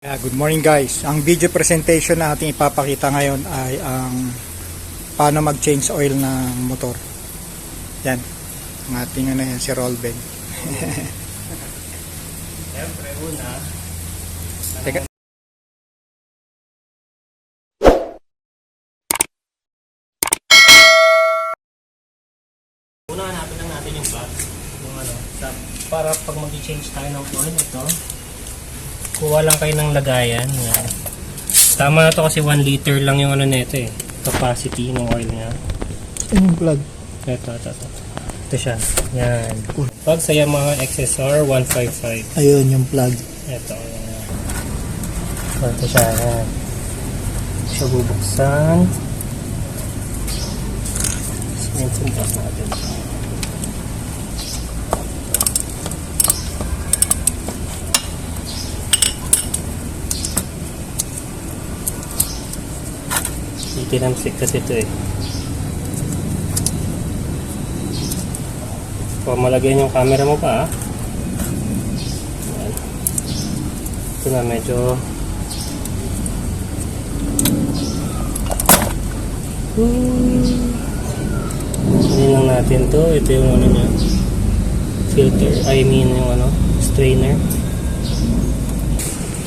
Yeah, good morning guys. Ang video presentation na ating ipapakita ngayon ay ang paano mag-change oil ng motor. Yan. Ang ating ano yan, si Rolben. Siyempre, una, Teka. una hanapin lang natin yung plug. Yung ano, para pag mag-change tayo ng oil, ito, kuha lang kayo ng lagayan. Yan. Tama na to kasi 1 liter lang yung ano nito eh. Capacity ng oil niya. Yung plug. Ito, ito, ito. Ito siya. Yan. Pag sa Yamaha XSR 155. Ayun yung plug. Ito. Yan. Ito siya. Yan. Siya bubuksan. Sinuntas natin. Itinamsik kasi ito eh. Kung malagyan yung camera mo pa ah. Ito na medyo Hindi lang natin to. Ito yung ano niya. Filter. I mean yung ano. Strainer.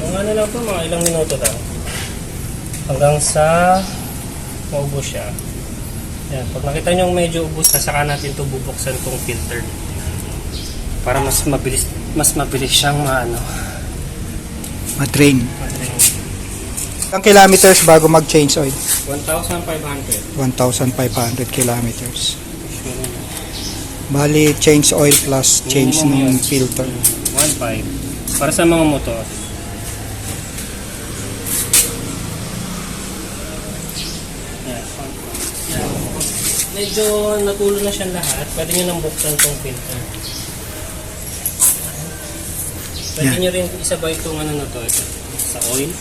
Ang ano lang to, mga ilang minuto lang. Hanggang sa maubos siya. Yan. Pag nakita nyo medyo ubos, sasaka natin to bubuksan tong filter. Para mas mabilis mas mabilis siyang maano. Ma-drain. madrain. Ilang kilometers bago mag-change oil? 1,500. 1,500 kilometers. Bali, change oil plus change Minimum ng filter. 1.5. Para sa mga motor. Yan, 1.5. Yan. Medyo natulo na siya lahat. Pwede nyo nang buksan tong filter. Pwede Yan. nyo rin isabay itong ano na to. Ito, sa oil.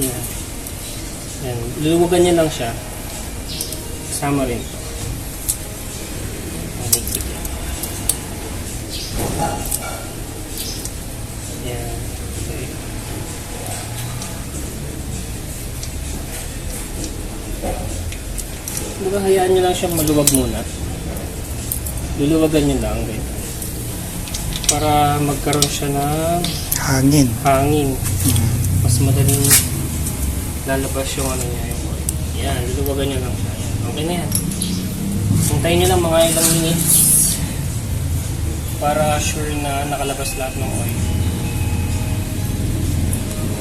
Yan. Yan. Luluwagan nyo lang siya. Kasama rin to. Ang higpit yan. Yan. Okay. Diba hayaan nyo lang siyang maluwag muna. Luluwagan nyo lang. Okay. Para magkaroon siya ng Hangin. hangin. Mhm. Mas madaling lalabas yung ano niya. Yung oil. Yan. Luluwagan nyo lang siya. Yan. Okay na yan. Hintayin nyo lang mga ilang minutes para sure na nakalabas lahat ng oil.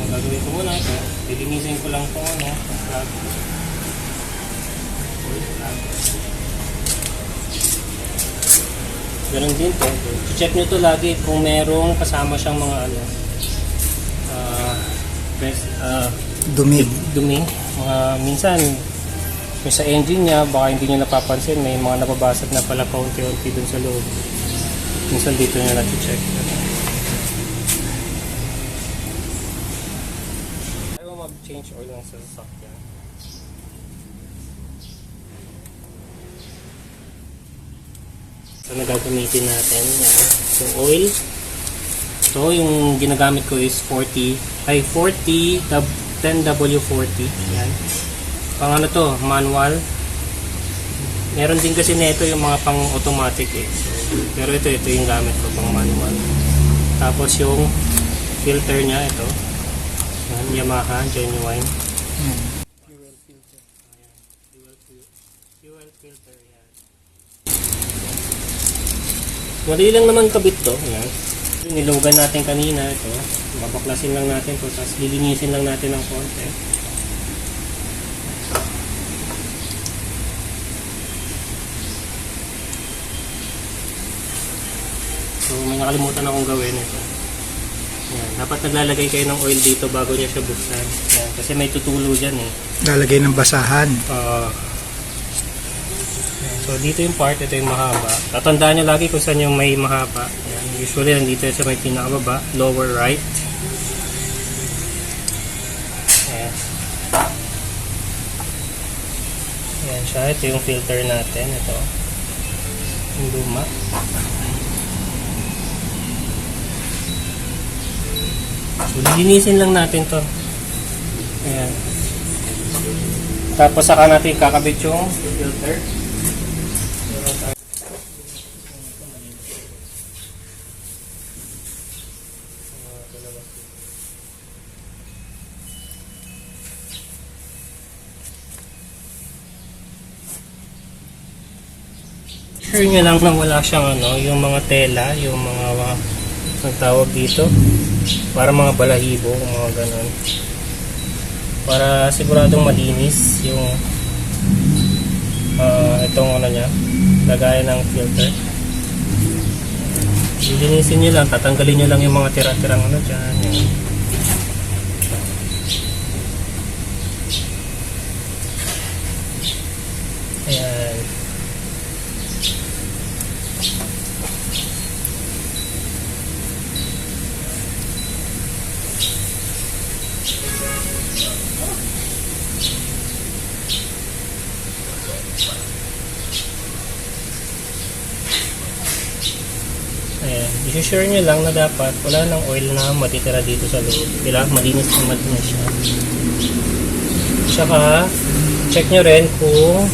Ang gagawin ko muna ito, lilinisin ko lang itong ano. Ganun din to. Check nyo to lagi kung merong kasama siyang mga ano, ah, best, ah, Dumi. dumi. Mga minsan, yung sa engine niya, baka hindi nyo napapansin, may mga napabasag na pala paunti-unti dun sa loob. Minsan dito nyo natin-check. Ayaw mag-change oil ng sasakyan. So, na gagamitin natin yan. So, oil. So, yung ginagamit ko is 40, ay 40, W- 10W40. Yan. Pang ano to, manual. Meron din kasi nito yung mga pang automatic eh. So, pero ito, ito yung gamit ko pang manual. Tapos yung filter niya, ito. Yan, Yamaha, genuine. Yan. Fuel filter. Ayan. Fuel, fil- fuel filter, yan. Madali lang naman kabit to. Ayan. Nilugan natin kanina ito. Babaklasin lang natin to. Tapos lilinisin lang natin ng konti. So may nakalimutan akong gawin ito. Yan. Dapat naglalagay kayo ng oil dito bago niya siya buksan. Yan. Kasi may tutulo dyan eh. Lalagay ng basahan. Ah. So dito yung part, ito yung mahaba. Tatandaan nyo lagi kung saan yung may mahaba. Yan. Usually nandito sa may pinakababa, lower right. Ayan. Ayan siya, ito yung filter natin. Ito. Yung luma. So, lilinisin lang natin to. Ayan. Tapos saka natin kakabit yung filter. Sure nyo lang nang wala siyang ano, yung mga tela, yung mga uh, ang tawag dito, para mga balahibo, mga ganon. Para siguradong malinis yung ah, itong ano niya, lagayan ng filter. Lilinisin nyo lang, tatanggalin nyo lang yung mga tira-tirang ano dyan. Yung, Ayan. Ayan. I-sure nyo lang na dapat wala nang oil na matitira dito sa loob. Kailangan malinis na malinis siya. Tsaka, check nyo rin kung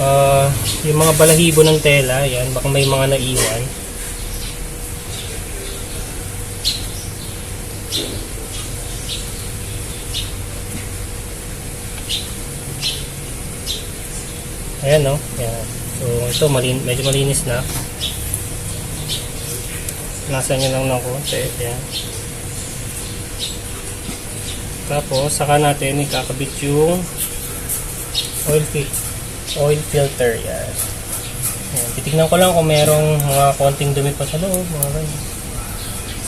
ah, yung mga balahibo ng tela, yan, baka may mga naiwan. Ayan, no? Ayan. So, ito, malin medyo malinis na. Nasa nyo lang ng konti. Ayan. Tapos, saka natin ikakabit yung oil, fi- oil filter. Yan. Ayan. Ko lang kung merong mga konting dumi pa sa loob. Mga ganyan.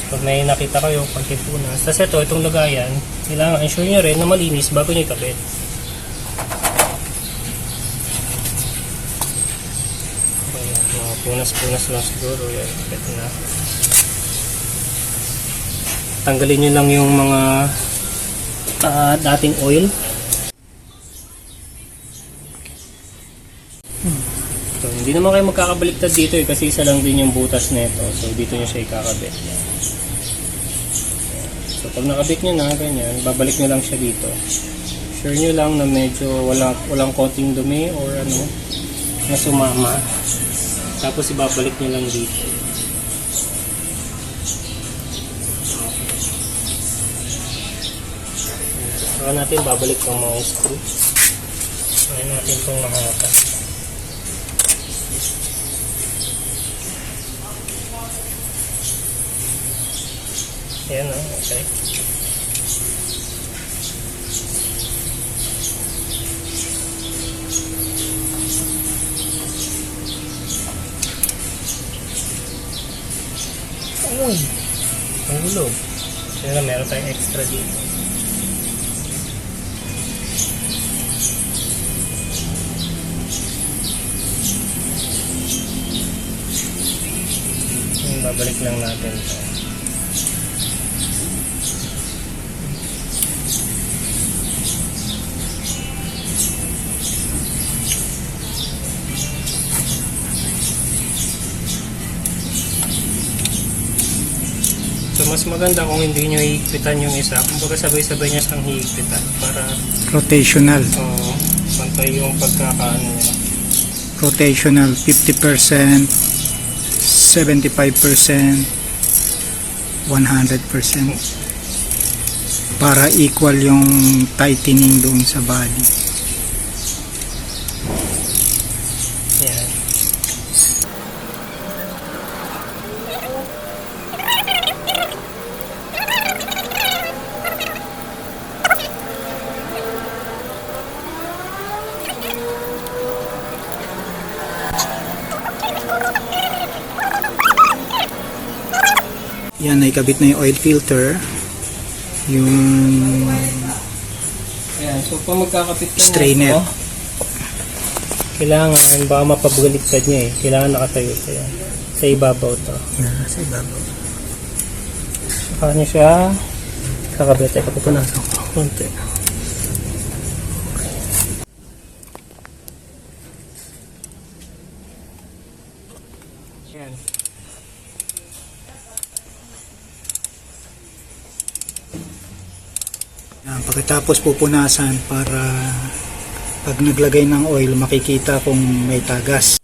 Pag may nakita kayo, konting punas. Tapos ito, itong lagayan, kailangan ensure nyo rin na malinis bago nyo ikabit. Ayan, mga punas-punas lang siguro. Yan, ikabit na. Tanggalin nyo lang yung mga ah, dating oil. Hindi naman kayo magkakabaliktad dito eh, kasi isa lang din yung butas nito. So, dito nyo siya ikakabit. So, pag nakabit nyo na, ganyan, babalik nyo lang siya dito. Sure nyo lang na medyo wala, walang konting dumi or ano, na sumama. Tapos, ibabalik nyo lang dito. Saka natin babalik ang mga screw. Saka natin itong mahata. Ayan o, okay. Uy! Ang gulog. Kaya meron tayong extra dito. Babalik lang natin ito. Mas maganda kung hindi nyo hihigpitan yung isa. Kumbaga sabay-sabay nyo siyang hihigpitan para Rotational. uh, pantay yung pagkakaano niya. Rotational 50%, 75%, 100%. Para equal yung tightening doon sa body. Naikabit na yung oil filter. Yung Ayan, so pag magkakapit ka Strainer. nito, kailangan, baka mapabaliktad niya eh. Kailangan nakatayo siya yan. Sa ibabaw to. sa ibabaw. Saka niya siya kakabit. Teka, pupunasan ko. Konti. Yan, pagkatapos pupunasan para pag naglagay ng oil makikita kung may tagas.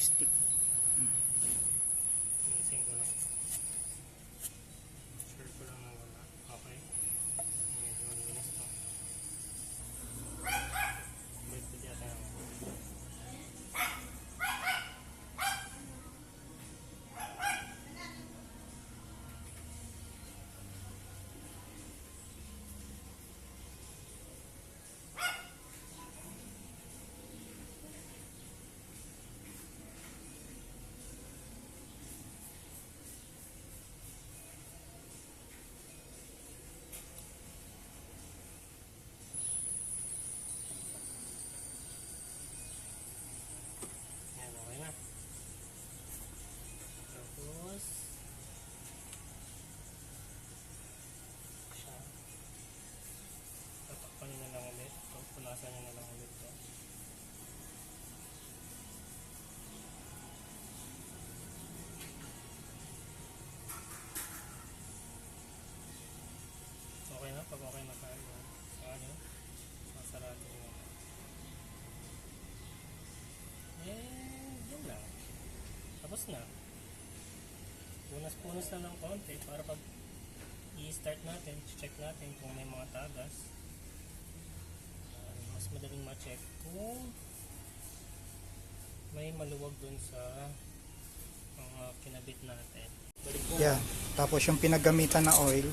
Stick. Tapos na. Punas-punas na ng konti para pag i-start natin, check natin kung may mga tagas. Ah, mas madaling ma-check kung may maluwag dun sa mga kinabit natin. Yan. Tapos yung pinaggamitan na oil,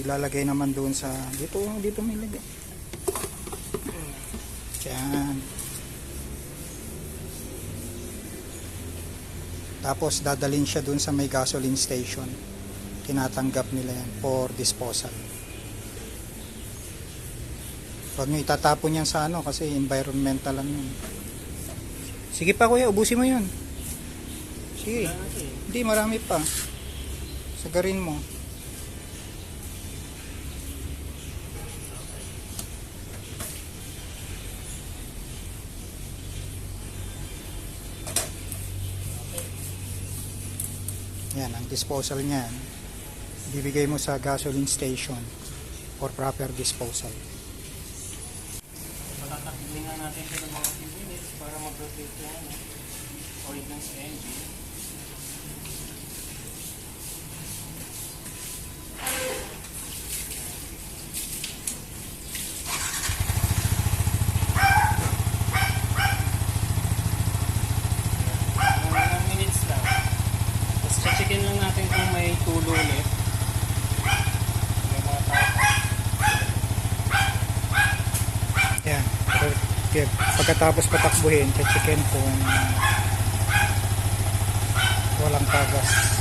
ilalagay naman doon sa, dito, dito may lagay. Yan. Tapos dadalhin siya doon sa may gasoline station. Tinatanggap nila yan for disposal. Huwag nyo itatapon yan sa ano kasi environmental ano yun. Sige pa kuya, ubusin mo yun. Sige. Hindi, marami pa. Sagarin mo. Yan, ang disposal niyan. Bibigay mo sa gasoline station for proper disposal. Matatakbin nga natin ito ng mga 10 minutes para mag-rotate yung oil sa engine. Mga ilang minutes lang. Tapos checkin lang natin kung may tulo ulit. Yan. Okay. Pagkatapos patakbuhin, checkin kung walang tagas.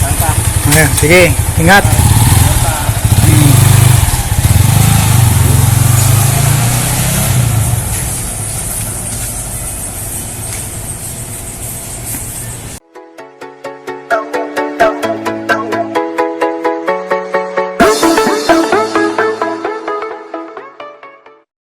Saan pa? Ayan, sige, ingat.